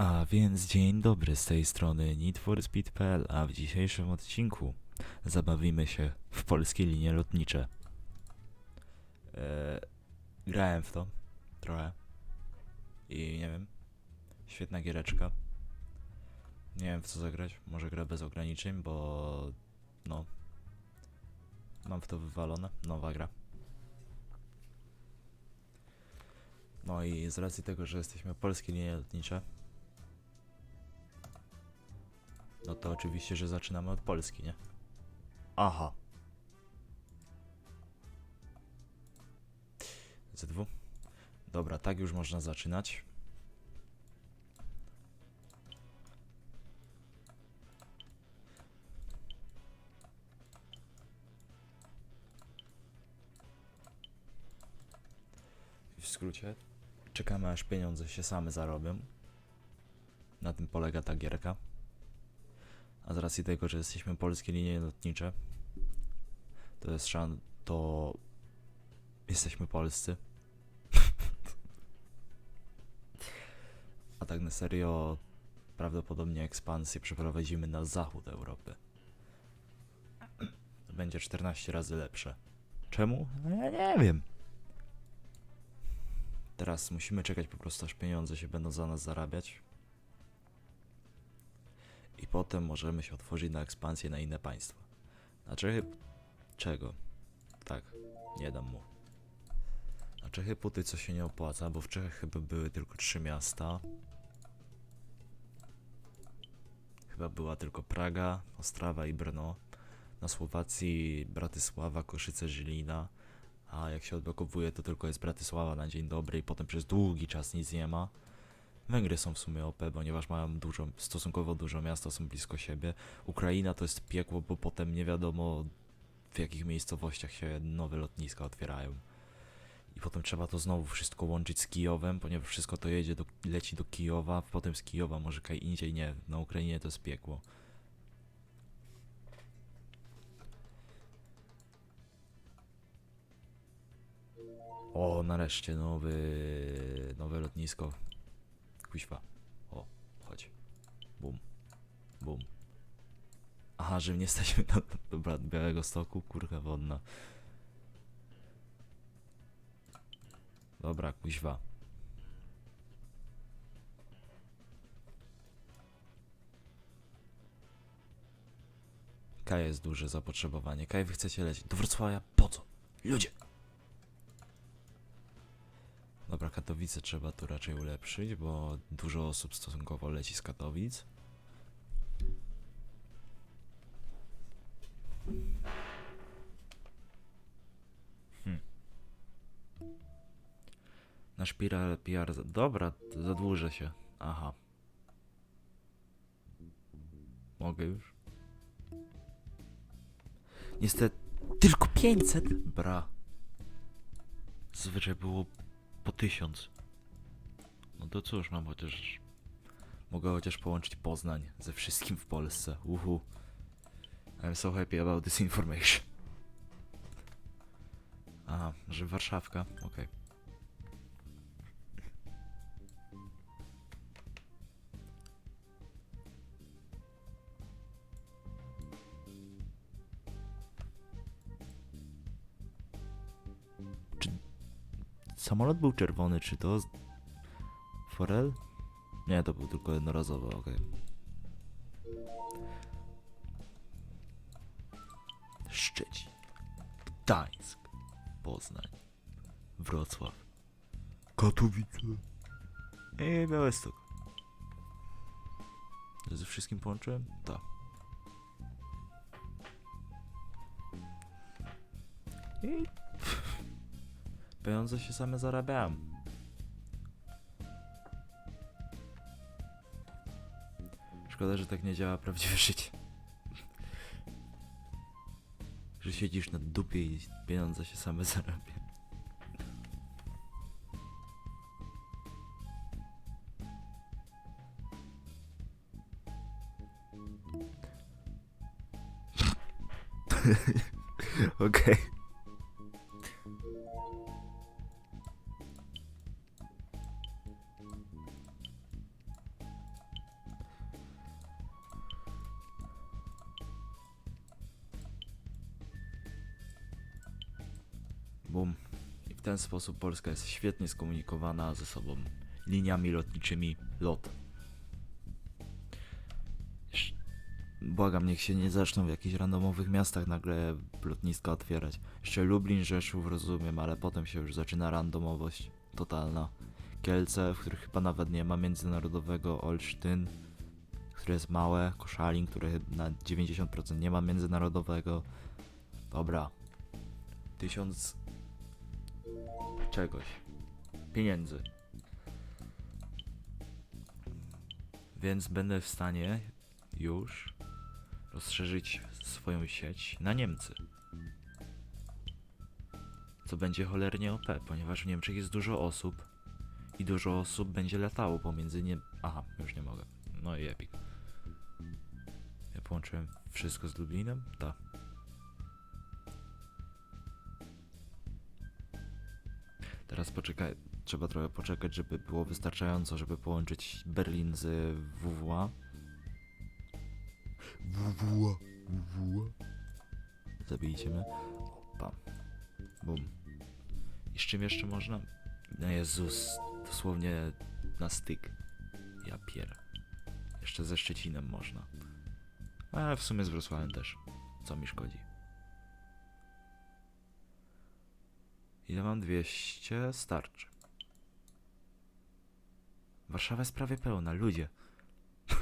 A więc dzień dobry z tej strony NeedForSpeed.pl, a w dzisiejszym odcinku zabawimy się w polskie linie lotnicze. Eee, grałem w to trochę i nie wiem, świetna giereczka. Nie wiem w co zagrać, może grę bez ograniczeń, bo no, mam w to wywalone, nowa gra. No i z racji tego, że jesteśmy polskie linie lotnicze, to oczywiście, że zaczynamy od Polski, nie? Aha. ZW? Dobra, tak już można zaczynać. W skrócie, czekamy aż pieniądze się same zarobią. Na tym polega ta gierka. A z racji tego, że jesteśmy polskie linie lotnicze, to jest szan, to jesteśmy polscy. A tak na serio, prawdopodobnie ekspansję przeprowadzimy na zachód Europy. Będzie 14 razy lepsze. Czemu? No ja nie wiem. Teraz musimy czekać po prostu, aż pieniądze się będą za nas zarabiać i potem możemy się otworzyć na ekspansję na inne państwa. Na Czechy... Czego? Tak, nie dam mu. Na Czechy póty co się nie opłaca, bo w Czechach chyba były tylko trzy miasta. Chyba była tylko Praga, Ostrawa i Brno. Na Słowacji Bratysława, Koszyce, Żylina. A jak się odblokowuje, to tylko jest Bratysława na dzień dobry i potem przez długi czas nic nie ma. Węgry są w sumie OP, ponieważ mają dużo, stosunkowo dużo miasta, są blisko siebie. Ukraina to jest piekło, bo potem nie wiadomo w jakich miejscowościach się nowe lotniska otwierają. I potem trzeba to znowu wszystko łączyć z Kijowem, ponieważ wszystko to jedzie do, leci do Kijowa, potem z Kijowa może kaj indziej, nie, na Ukrainie to jest piekło. O, nareszcie nowy, nowe lotnisko Kuźwa. O, chodź. Bum. Bum. Aha, że nie jesteśmy na, dobra, Białego Stoku, kurka wodna. Dobra, kuźwa. Kaj jest duże zapotrzebowanie. Kaj, wy chcecie lecieć. Do Wrocławia? Po co? Ludzie! Dobra, Katowice trzeba tu raczej ulepszyć, bo dużo osób stosunkowo leci z Katowic. Hmm. Nasz PR, PR dobra, zadłużę się. Aha. Mogę już? Niestety, tylko 500? Bra. Zazwyczaj było po tysiąc. No to cóż, mam chociaż... Mogę chociaż połączyć Poznań ze wszystkim w Polsce. Uhu. I'm so happy about this information. Aha, że Warszawka, okej. Czy samolot był czerwony, czy to... Forel? Nie, to był tylko jednorazowy, okej. Szczecin, Gdańsk, Poznań, Wrocław, Katowice i Białystok. Ze wszystkim połączyłem? Tak. I pieniądze się same zarabiają. Szkoda, że tak nie działa prawdziwe życie. Że siedzisz na dupie i pieniądze się same zarabia. Okej. Sposób Polska jest świetnie skomunikowana ze sobą liniami lotniczymi LOT. Błagam, niech się nie zaczną w jakichś randomowych miastach nagle lotniska otwierać. Jeszcze Lublin, Rzeszów rozumiem, ale potem się już zaczyna randomowość totalna. Kielce, w których chyba nawet nie ma międzynarodowego, Olsztyn, które jest małe, Koszalin, które na 90% nie ma międzynarodowego. Dobra. Tysiąc czegoś. Pieniędzy. Więc będę w stanie już rozszerzyć swoją sieć na Niemcy. Co będzie cholernie OP, ponieważ w Niemczech jest dużo osób i dużo osób będzie latało pomiędzy nie... Aha, już nie mogę. No i epic. Ja połączyłem wszystko z Lublinem? Tak. Teraz poczekaj, trzeba trochę poczekać, żeby było wystarczająco, żeby połączyć Berlin z WWA. WWA, WWA. Zabijcie mnie. Opa. Bum. I z czym jeszcze można? No Jezus, dosłownie na styk. Ja pier. Jeszcze ze Szczecinem można. A w sumie z Wrocławiem też. Co mi szkodzi? Ile mam? 200? Starczy. Warszawa jest prawie pełna, ludzie.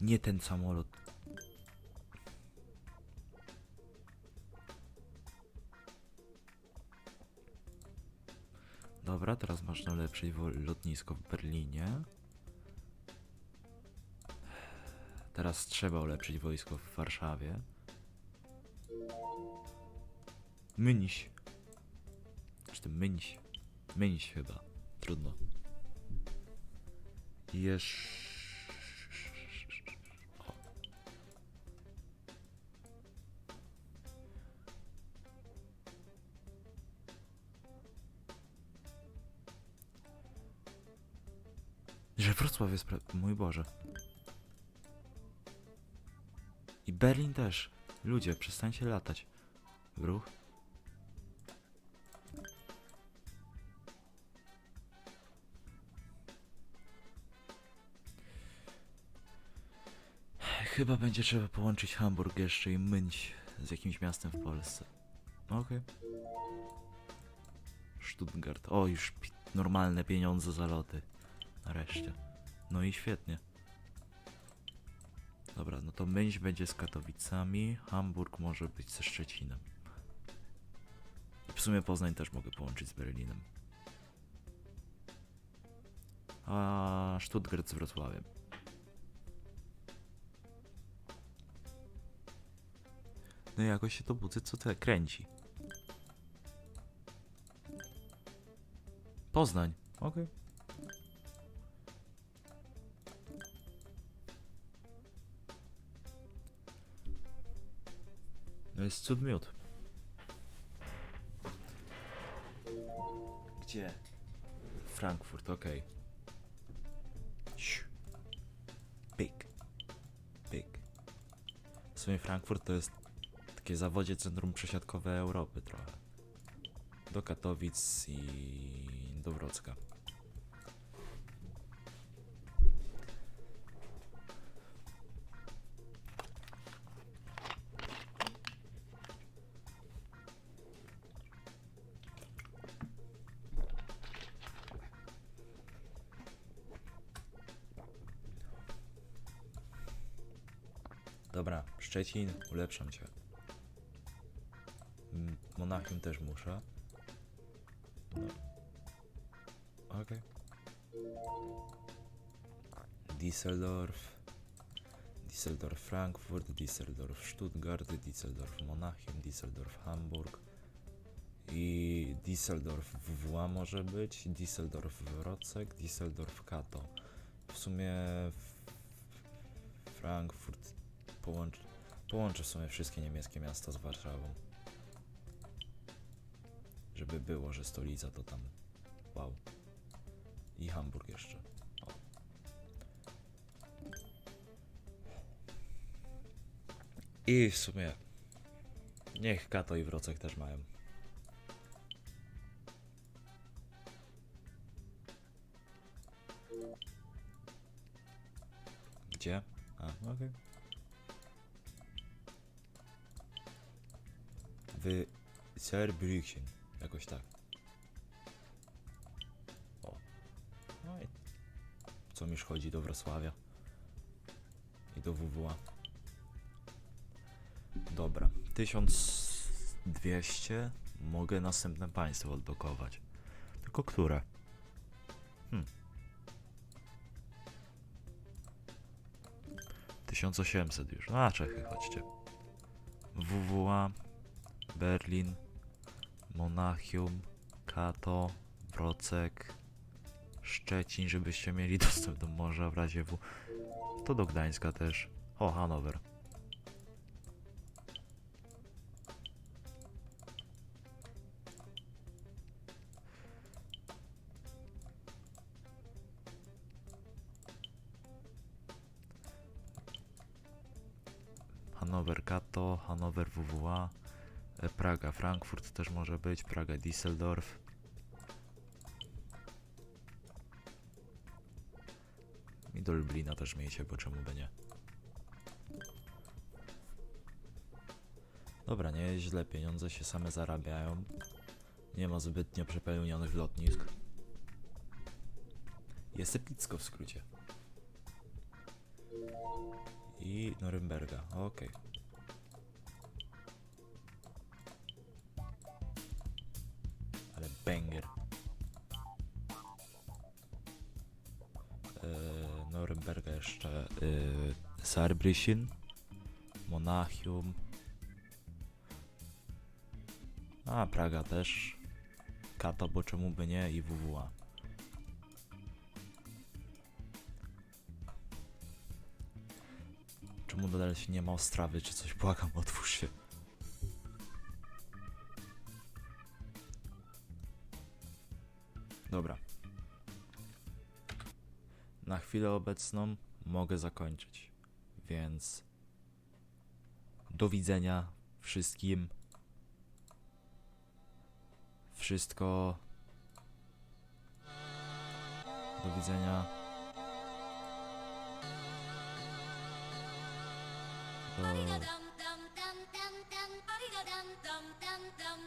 Nie ten samolot. Dobra, teraz można ulepszyć wo- lotnisko w Berlinie. Teraz trzeba ulepszyć wojsko w Warszawie. Myniś. Czy to Myniś? Myniś chyba. Trudno. Jeszcze... Że Wrocław jest... Mój Boże. Berlin też. Ludzie, przestańcie latać. W ruch. Chyba będzie trzeba połączyć Hamburg jeszcze i Münch z jakimś miastem w Polsce. Okej. Stuttgart. O, już normalne pieniądze za loty. Nareszcie. No i świetnie. Dobra, no to Myńź będzie z Katowicami, Hamburg może być ze Szczecinem. W sumie Poznań też mogę połączyć z Berlinem. A Stuttgart z Wrocławiem. No i jakoś się to budzę, co te kręci. Poznań, okej. No jest cud miód. Gdzie? Frankfurt, okej. Siu. Pyk. Pyk. W sumie Frankfurt to jest takie zawodzie centrum przesiadkowe Europy trochę. Do Katowic i do Wrocka. Dobra, Szczecin, ulepszam cię. Mm, Monachium też muszę. No. Okej. Düsseldorf. Düsseldorf Frankfurt, Düsseldorf Stuttgart, Düsseldorf Monachium, Düsseldorf Hamburg. I Düsseldorf WWA może być, Düsseldorf Wrocek, Düsseldorf Kato. W sumie Frankfurt połączy, połączę w sumie wszystkie niemieckie miasta z Warszawą. Żeby było, że stolica to tam. Wow. I Hamburg jeszcze. O. I w sumie niech Kato i Wrocek też mają. Gdzie? A, okej. W. Jakoś tak. O. No i co mi chodzi do Wrocławia i do WWA. Dobra, 1200 mogę następne państwo odblokować. Tylko które? Hmm. 1800 już. No, a Czechy, chodźcie. WWA, Berlin, Monachium, Kato, Wrocek, Szczecin, żebyście mieli dostęp do morza w razie W. To do Gdańska też. O, Hanower. Hanower Kato, Hanower WWA, Praga Frankfurt też może być, Praga Düsseldorf. I do Lublina też miejcie, bo czemu by nie. Dobra, nie jest źle, pieniądze się same zarabiają. Nie ma zbytnio przepełnionych lotnisk. Jest epicko w skrócie. I Norymberga, okej. Ale Norymberga jeszcze. Eee, Saarbrücken. Monachium. A, Praga też. Kato, bo czemu by nie? I WWA. Czemu nadal się nie ma Ostrawy czy coś? Błagam, otwórz się. Dobra. Na chwilę obecną mogę zakończyć. Więc do widzenia wszystkim. Wszystko. Do widzenia. Do